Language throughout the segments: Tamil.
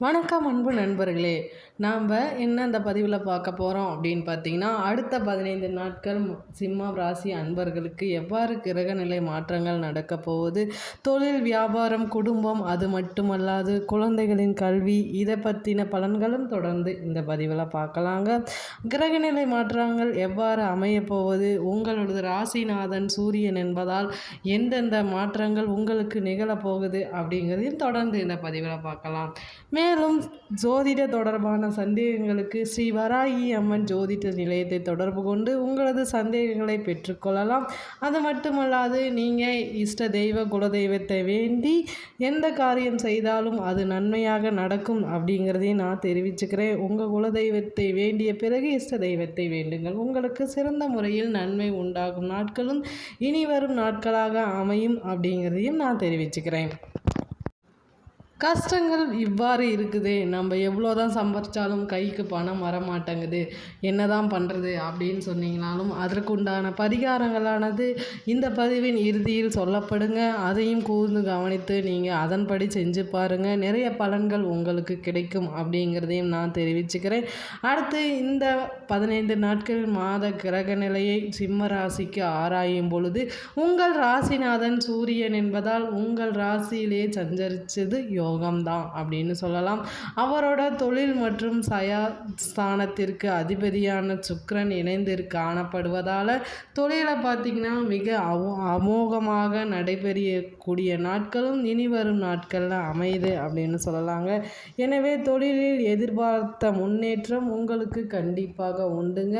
வணக்கம் அன்பு நண்பர்களே நாம் என்ன அந்த பதிவில் பார்க்க போகிறோம் அப்படின்னு பார்த்தீங்கன்னா அடுத்த பதினைந்து நாட்கள் சிம்ம ராசி அன்பர்களுக்கு எவ்வாறு கிரகநிலை மாற்றங்கள் நடக்க போகுது தொழில் வியாபாரம் குடும்பம் அது மட்டுமல்லாது குழந்தைகளின் கல்வி இதை பற்றின பலன்களும் தொடர்ந்து இந்த பதிவில் பார்க்கலாங்க. கிரகநிலை மாற்றங்கள் எவ்வாறு அமைய போவது உங்களது ராசிநாதன் சூரியன் என்பதால் எந்தெந்த மாற்றங்கள் உங்களுக்கு நிகழப்போகுது அப்படிங்கிறதையும் தொடர்ந்து இந்த பதிவில் பார்க்கலாம். மே மேலும் ஜோதிட தொடர்பான சந்தேகங்களுக்கு ஸ்ரீ வராகி அம்மன் ஜோதிட நிலையத்தை தொடர்பு கொண்டு உங்களது சந்தேகங்களை பெற்றுக்கொள்ளலாம் அது மட்டுமல்லாது நீங்கள் இஷ்ட தெய்வ குலதெய்வத்தை வேண்டி எந்த காரியம் செய்தாலும் அது நன்மையாக நடக்கும் அப்படிங்கிறதையும் நான் தெரிவிச்சுக்கிறேன். உங்கள் குலதெய்வத்தை வேண்டிய பிறகு இஷ்ட தெய்வத்தை வேண்டுங்கள். உங்களுக்கு சிறந்த முறையில் நன்மை உண்டாகும் நாட்களும் இனி வரும் நாட்களாக அமையும் அப்படிங்கிறதையும் நான் தெரிவிச்சுக்கிறேன். கஷ்டங்கள் இவ்வாறு இருக்குது. நம்ம எவ்வளோ தான் சம்பாரித்தாலும் கைக்கு பணம் வர மாட்டேங்குது என்ன தான் பண்ணுறது அப்படின்னு சொன்னீங்கனாலும் அதற்குண்டான பரிகாரங்களானது இந்த பதிவின் இறுதியில் சொல்லப்படுங்க. அதையும் கூர்ந்து கவனித்து நீங்கள் அதன்படி செஞ்சு பாருங்கள் நிறைய பலன்கள் உங்களுக்கு கிடைக்கும் அப்படிங்கிறதையும் நான் தெரிவிச்சுக்கிறேன். அடுத்து இந்த பதினைந்து நாட்கள் மாத கிரக நிலையை சிம்ம ராசிக்கு ஆராயும் பொழுது உங்கள் ராசிநாதன் சூரியன் என்பதால் உங்கள் ராசியிலே சஞ்சரித்தது யோ லோகம்தான் அப்படின்னு சொல்லலாம். அவரோட தொழில் மற்றும் சயா ஸ்தானத்திற்கு அதிபதியான சுக்கரன் இணைந்து காணப்படுவதால் தொழிலை பார்த்திங்கன்னா மிக அமோகமாக நடைபெறக்கூடிய நாட்களும் இனி வரும் நாட்களில் அமையுது அப்படின்னு சொல்லலாங்க. எனவே தொழிலில் எதிர்பார்த்த முன்னேற்றம் உங்களுக்கு கண்டிப்பாக உண்டுங்க.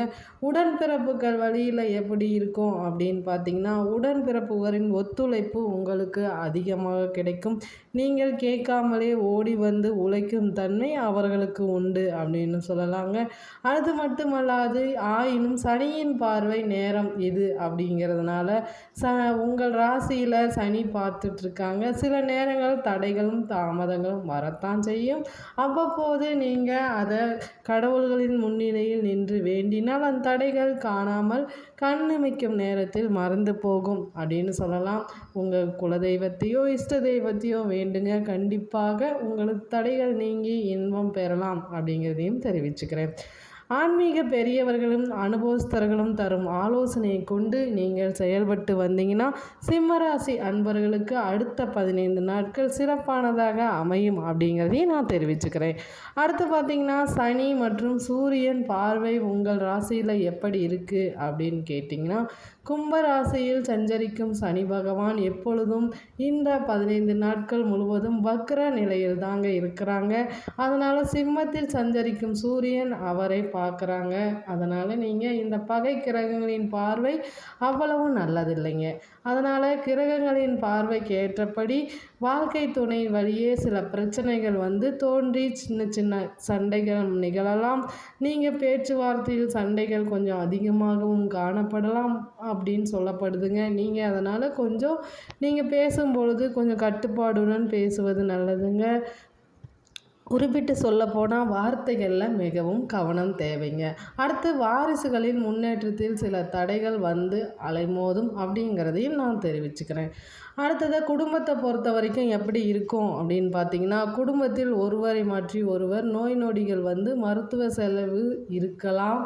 உடன்பிறப்புகள் வழியில் எப்படி இருக்கும் அப்படின்னு பார்த்தீங்கன்னா உடன்பிறப்புகளின் ஒத்துழைப்பு உங்களுக்கு அதிகமாக கிடைக்கும். நீங்கள் கேட்க கேட்காமலே ஓடி வந்து உழைக்கும் தன்மை அவர்களுக்கு உண்டு அப்படின்னு சொல்லலாங்க. அது மட்டுமல்லாது ஆயினும் சனியின் பார்வை நேரம் இது அப்படிங்கிறதுனால ச உங்கள் ராசியில் சனி பார்த்துட்ருக்காங்க. சில நேரங்கள் தடைகளும் தாமதங்களும் வரத்தான் செய்யும். அவ்வப்போது நீங்கள் அதை கடவுள்களின் முன்னிலையில் நின்று வேண்டினால் அந்த தடைகள் காணாமல் கண்ணுமிக்கும் நேரத்தில் மறந்து போகும் அப்படின்னு சொல்லலாம். உங்கள் குலதெய்வத்தையோ இஷ்ட தெய்வத்தையோ வேண்டுங்க. கண்டிப்பாக உங்களுக்கு தடைகள் நீங்கி இன்பம் பெறலாம் அப்படிங்கிறதையும் தெரிவிச்சுக்கிறேன். ஆன்மீக பெரியவர்களும் அனுபவஸ்தர்களும் தரும் ஆலோசனையை கொண்டு நீங்கள் செயல்பட்டு வந்தீங்கன்னா சிம்மராசி அன்பர்களுக்கு அடுத்த பதினைந்து நாட்கள் சிறப்பானதாக அமையும் அப்படிங்கிறதையும் நான் தெரிவிச்சுக்கிறேன். அடுத்து பார்த்திங்கன்னா சனி மற்றும் சூரியன் பார்வை உங்கள் ராசியில் எப்படி இருக்குது அப்படின்னு கேட்டிங்கன்னா கும்பராசியில் சஞ்சரிக்கும் சனி பகவான் எப்பொழுதும் இந்த பதினைந்து நாட்கள் முழுவதும் வக்ர நிலையில் தாங்க இருக்கிறாங்க. அதனால் சிம்மத்தில் சஞ்சரிக்கும் சூரியன் அவரை பார்க்குறாங்க. அதனால் நீங்கள் இந்த பகை கிரகங்களின் பார்வை அவ்வளவு நல்லதில்லைங்க. அதனால் கிரகங்களின் பார்வைக்கு ஏற்றபடி வாழ்க்கை துணை வழியே சில பிரச்சனைகள் வந்து தோன்றி சின்ன சின்ன சண்டைகள் நிகழலாம். நீங்கள் பேச்சுவார்த்தையில் சண்டைகள் கொஞ்சம் அதிகமாகவும் காணப்படலாம் அப்படின்னு சொல்லப்படுதுங்க. நீங்கள் அதனால் கொஞ்சம் நீங்கள் பேசும்பொழுது கொஞ்சம் கட்டுப்பாடுடன் பேசுவது நல்லதுங்க. குறிப்பிட்டு சொல்லப்போனால் வார்த்தைகளில் மிகவும் கவனம் தேவைங்க. அடுத்து வாரிசுகளின் முன்னேற்றத்தில் சில தடைகள் வந்து அலைமோதும் அப்படிங்கிறதையும் நான் தெரிவிச்சுக்கிறேன். அடுத்தது குடும்பத்தை பொறுத்த வரைக்கும் எப்படி இருக்கும் அப்படின்னு பார்த்தீங்கன்னா குடும்பத்தில் ஒருவரை மாற்றி ஒருவர் நோய் நொடிகள் வந்து மருத்துவ செலவு இருக்கலாம்.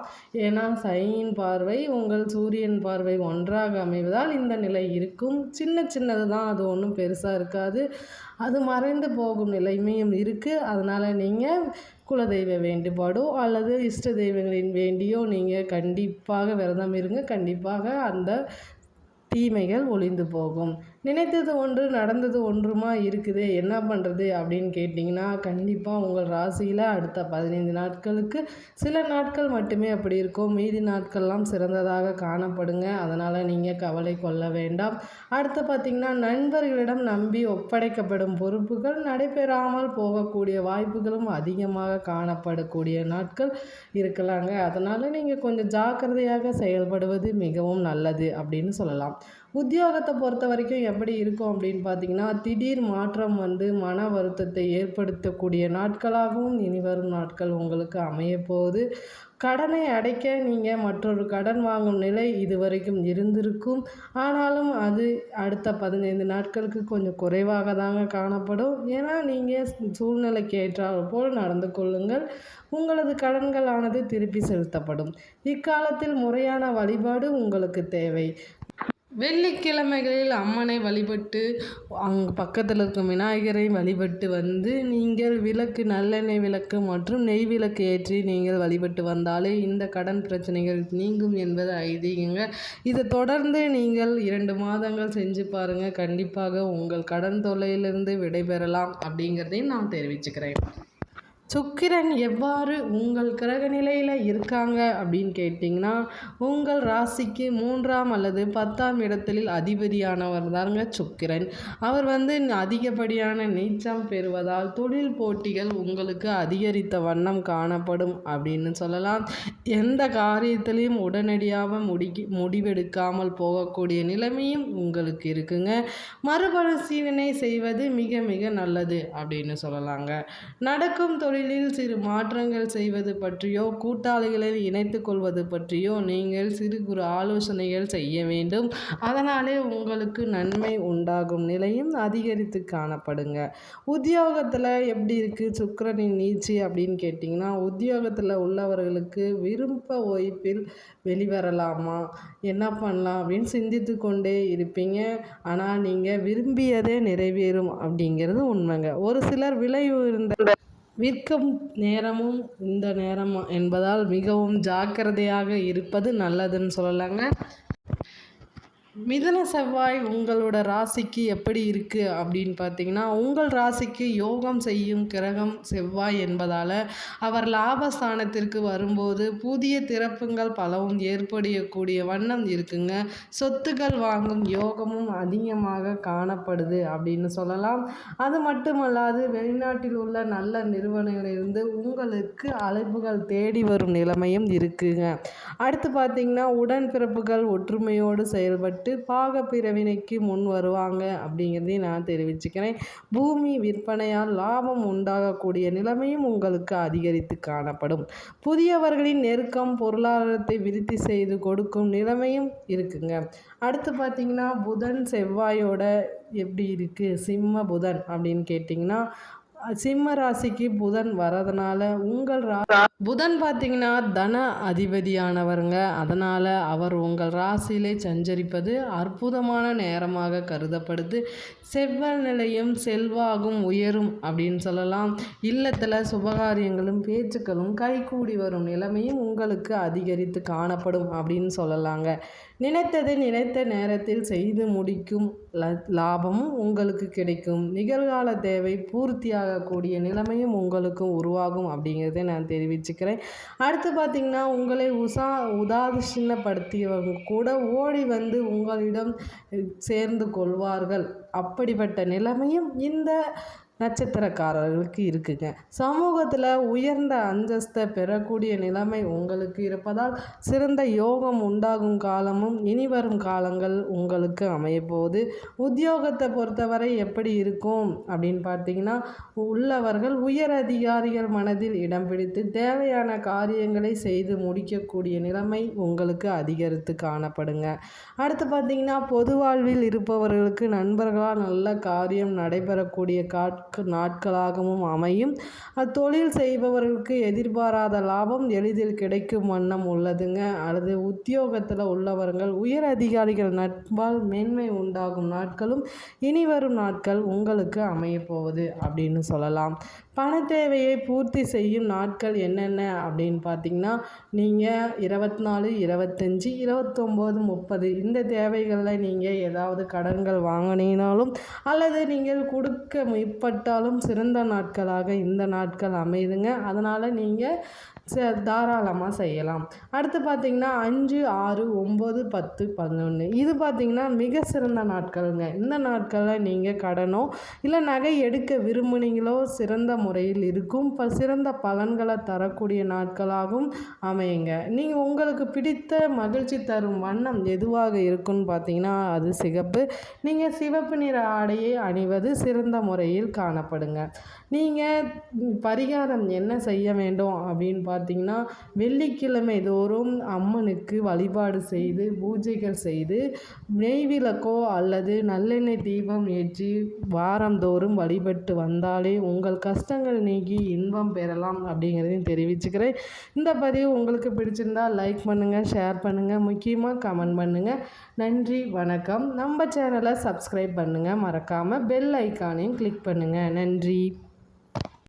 ஏன்னா சைனின் பார்வை உங்கள் சூரியன் பார்வை ஒன்றாக அமைவதால் இந்த நிலை இருக்கும். சின்ன சின்னது தான் அது ஒன்றும் பெருசாக இருக்காது. அது மறைந்து போகும் நிலைமையும் இருக்குது அதனால் நீங்கள் குலதெய்வ வேண்டுபாடோ அல்லது இஷ்ட தெய்வங்களின் வேண்டியோ நீங்கள் கண்டிப்பாக விரதம் இருங்க. கண்டிப்பாக அந்த தீமைகள் ஒளிந்து போகும். நினைத்தது ஒன்று நடந்தது ஒன்றுமா இருக்குது? என்ன பண்ணுறது அப்படின்னு கேட்டிங்கன்னா கண்டிப்பாக உங்கள் ராசியில் அடுத்த பதினைந்து நாட்களுக்கு சில நாட்கள் மட்டுமே அப்படி இருக்கும். மீதி நாட்கள்லாம் சிறந்ததாக காணப்படுங்க. அதனால் நீங்கள் கவலை கொள்ள வேண்டாம். அடுத்து பார்த்திங்கன்னா நண்பர்களிடம் நம்பி ஒப்படைக்கப்படும் பொறுப்புகள் நடைபெறாமல் போகக்கூடிய வாய்ப்புகளும் அதிகமாக காணப்படக்கூடிய நாட்கள் இருக்கலாங்க. அதனால் நீங்கள் கொஞ்சம் ஜாக்கிரதையாக செயல்படுவது மிகவும் நல்லது அப்படின்னு சொல்லலாம். உத்தியோகத்தை பொறுத்த வரைக்கும் எப்படி இருக்கும் அப்படின்னு பார்த்தீங்கன்னா திடீர் மாற்றம் வந்து மன வருத்தத்தை ஏற்படுத்தக்கூடிய நாட்களாகவும் இனி வரும் நாட்கள் உங்களுக்கு அமையப்போகுது கடனை அடைக்க நீங்கள் மற்றொரு கடன் வாங்கும் நிலை இதுவரைக்கும் இருந்திருக்கும். ஆனாலும் அது அடுத்த பதினைந்து நாட்களுக்கு கொஞ்சம் குறைவாக தாங்க காணப்படும். ஏன்னா நீங்கள் சூழ்நிலைக்கு ஏற்றால் போல் நடந்து கொள்ளுங்கள். உங்களது கடன்களானது திருப்பி செலுத்தப்படும். இக்காலத்தில் முறையான வழிபாடு உங்களுக்கு தேவை. வெள்ளிக்கிழமைகளில் அம்மனை வழிபட்டு அங்கே பக்கத்தில் இருக்கும் விநாயகரை வழிபட்டு வந்து நீங்கள் விளக்கு நல்லெண்ணெய் விளக்கு மற்றும் நெய் விளக்கு ஏற்றி நீங்கள் வழிபட்டு வந்தாலே இந்த கடன் பிரச்சனைகள் நீங்கும் என்பது ஐதீகங்க. இதை தொடர்ந்து நீங்கள் இரண்டு மாதங்கள் செஞ்சு பாருங்கள் கண்டிப்பாக உங்கள் கடன் தொல்லையிலிருந்து விடைபெறலாம் அப்படிங்கிறதையும் நான் தெரிவிச்சுக்கிறேன். சுக்கிரன் எவ்வாறு உங்கள் கிரக நிலையில் இருக்காங்க அப்படின்னு கேட்டிங்கன்னா உங்கள் ராசிக்கு மூன்றாம் அல்லது பத்தாம் இடத்தில் அதிபதியானவர் தாங்க சுக்கிரன். அவர் வந்து அதிகப்படியான நீச்சம் பெறுவதால் தொழில் போட்டிகள் உங்களுக்கு அதிகரித்த வண்ணம் காணப்படும் அப்படின்னு சொல்லலாம். எந்த காரியத்திலையும் உடனடியாக முடி முடிவெடுக்காமல் போகக்கூடிய நிலைமையும் உங்களுக்கு இருக்குங்க. மறுபரிசீலனை செய்வது மிக மிக நல்லது அப்படின்னு சொல்லலாங்க. நடக்கும் தொழில் தொழிலில் சிறு மாற்றங்கள் செய்வது பற்றியோ கூட்டாளிகளை இணைத்து கொள்வது பற்றியோ நீங்கள் சிறு குறு ஆலோசனைகள் செய்ய வேண்டும். அதனாலே உங்களுக்கு நன்மை உண்டாகும் நிலையும் அதிகரித்து காணப்படுங்க. உத்தியோகத்தில் எப்படி இருக்குது சுக்கரனின் நீச்சி அப்படின்னு கேட்டிங்கன்னா உத்தியோகத்தில் உள்ளவர்களுக்கு விருப்ப ஓய்ப்பில் வெளிவரலாமா? என்ன பண்ணலாம் அப்படின்னு சிந்தித்து கொண்டே இருப்பீங்க. ஆனால் நீங்கள் விரும்பியதே நிறைவேறும் அப்படிங்கிறது உண்மைங்க. ஒரு சிலர் விலை உயர்ந்த விற்கும் நேரமும் இந்த நேரம் என்பதால் மிகவும் ஜாக்கிரதையாக இருப்பது நல்லதுன்னு சொல்லலாங்க. மிதன செவ்வாய் உங்களோட ராசிக்கு எப்படி இருக்குது அப்படின்னு பார்த்தீங்கன்னா உங்கள் ராசிக்கு யோகம் செய்யும் கிரகம் செவ்வாய் என்பதால் அவர் லாபஸ்தானத்திற்கு வரும்போது புதிய திறப்புங்கள் பலவும் ஏற்படக்கூடிய வண்ணம் இருக்குங்க. சொத்துக்கள் வாங்கும் யோகமும் அதிகமாக காணப்படுது அப்படின்னு சொல்லலாம். அது மட்டுமல்லாது வெளிநாட்டில் உள்ள நல்ல நிறுவனங்களிலிருந்து உங்களுக்கு அழைப்புகள் தேடி வரும் நிலைமையும் இருக்குங்க. அடுத்து பார்த்தீங்கன்னா உடன்பிறப்புகள் ஒற்றுமையோடு செயல்பட்டு விட்டு பாக பிறவினைக்கு முன் வருவாங்க அப்படிங்கிறதையும் நான் தெரிவிச்சுக்கிறேன். பூமி விற்பனையால் லாபம் உண்டாகக்கூடிய நிலைமையும் உங்களுக்கு அதிகரித்து காணப்படும். புதியவர்களின் நெருக்கம் பொருளாதாரத்தை விருத்தி செய்து கொடுக்கும் நிலைமையும் இருக்குங்க. அடுத்து பார்த்திங்கன்னா புதன் செவ்வாயோட எப்படி இருக்குது சிம்ம புதன் அப்படின்னு கேட்டிங்கன்னா சிம்ம ராசிக்கு புதன் வரதுனால உங்கள் ரா புதன் பார்த்தீங்கன்னா தன அதிபதியானவருங்க. அதனால் அவர் உங்கள் ராசியிலே சஞ்சரிப்பது அற்புதமான நேரமாக கருதப்படுது. செவ்வாய் நிலையும் செல்வாகும் உயரும் அப்படின்னு சொல்லலாம். இல்லத்தில் சுபகாரியங்களும் பேச்சுக்களும் கைகூடி வரும் நிலைமையும் உங்களுக்கு அதிகரித்து காணப்படும் அப்படின்னு சொல்லலாங்க. நினைத்ததை நினைத்த நேரத்தில் செய்து முடிக்கும் லாபமும் உங்களுக்கு கிடைக்கும். நிகழ்கால தேவை பூர்த்தியாகக்கூடிய நிலைமையும் உங்களுக்கும் உருவாகும் அப்படிங்கிறத நான் தெரிவிச்சுக்கிறேன் அடுத்து பார்த்திங்கன்னா உங்களை உசா உதாசீனப்படுத்தியவங்க கூட ஓடி வந்து உங்களிடம் சேர்ந்து கொள்வார்கள். அப்படிப்பட்ட நிலைமையும் இந்த நட்சத்திரக்காரர்களுக்கு இருக்குங்க. சமூகத்தில் உயர்ந்த அந்தஸ்தை பெறக்கூடிய நிலைமை உங்களுக்கு இருப்பதால் சிறந்த யோகம் உண்டாகும் காலமும் இனி வரும் காலங்கள் உங்களுக்கு அமையப்போகுது. உத்தியோகத்தை பொறுத்தவரை எப்படி இருக்கும் அப்படின்னு பார்த்தீங்கன்னா உள்ளவர்கள் உயர் அதிகாரிகள் மனதில் இடம் பிடித்து தேவையான காரியங்களை செய்து முடிக்கக்கூடிய நிலைமை உங்களுக்கு அதிகரித்து காணப்படுங்க. அடுத்து பார்த்தீங்கன்னா பொது வாழ்வில் இருப்பவர்களுக்கு நண்பர்களால் நல்ல காரியம் நடைபெறக்கூடிய காட் நாட்களாகவும் அமையும். அத்தொழில் செய்பவர்களுக்கு எதிர்பாராத லாபம் எளிதில் கிடைக்கும் வண்ணம் உள்ளதுங்க. அல்லது உத்தியோகத்தில் உள்ளவர்கள் உயர் அதிகாரிகள் நட்பால் மேன்மை உண்டாகும் நாட்களும் இனி வரும் நாட்கள் உங்களுக்கு அமையப்போகுது அப்படின்னு சொல்லலாம். பண தேவையை பூர்த்தி செய்யும் நாட்கள் என்னென்ன அப்படின்னு பார்த்தீங்கன்னா நீங்கள் இருபத்தி நாலு இருபத்தஞ்சி இருபத்தொம்போது முப்பது இந்த தேவைகளில் நீங்கள் ஏதாவது கடன்கள் வாங்கினீங்கனாலும் அல்லது நீங்கள் கொடுக்க முற்பட்ட வழிபட்டாலும் சிறந்த நாட்களாக இந்த நாட்கள் அமையுதுங்க அதனால் நீங்கள் ச தாராளமாக செய்யலாம். அடுத்து பார்த்திங்கன்னா அஞ்சு ஆறு ஒம்பது பத்து பதினொன்று இது பார்த்திங்கன்னா மிக சிறந்த நாட்களுங்க. இந்த நாட்களில் நீங்கள் கடனோ இல்லை நகை எடுக்க விரும்புனீங்களோ சிறந்த முறையில் இருக்கும் ப சிறந்த பலன்களை தரக்கூடிய நாட்களாகவும் அமையுங்க. நீங்கள் உங்களுக்கு பிடித்த மகிழ்ச்சி தரும் வண்ணம் எதுவாக இருக்குன்னு பார்த்தீங்கன்னா அது சிகப்பு. நீங்கள் சிவப்பு நிற ஆடையை அணிவது சிறந்த முறையில் காணப்படுங்க நீங்கள் பரிகாரம் என்ன செய்ய வேண்டும் அப்படின்னு பார்த்தீங்கன்னா வெள்ளிக்கிழமை தோறும் அம்மனுக்கு வழிபாடு செய்து பூஜைகள் செய்து நெய்விளக்கோ அல்லது நல்லெண்ணெய் தீபம் ஏற்றி வாரந்தோறும் வழிபட்டு வந்தாலே உங்கள் கஷ்டங்கள் நீங்கி இன்பம் பெறலாம் அப்படிங்கிறதையும் தெரிவிச்சுக்கிறேன். இந்த பதிவு உங்களுக்கு பிடிச்சிருந்தா லைக் பண்ணுங்கள் ஷேர் பண்ணுங்கள் முக்கியமாக கமெண்ட் பண்ணுங்கள் நன்றி வணக்கம். நம்ம சேனலை சப்ஸ்கிரைப் பண்ணுங்கள் மறக்காமல் பெல் ஐக்கானையும் கிளிக் பண்ணுங்கள் நன்றி.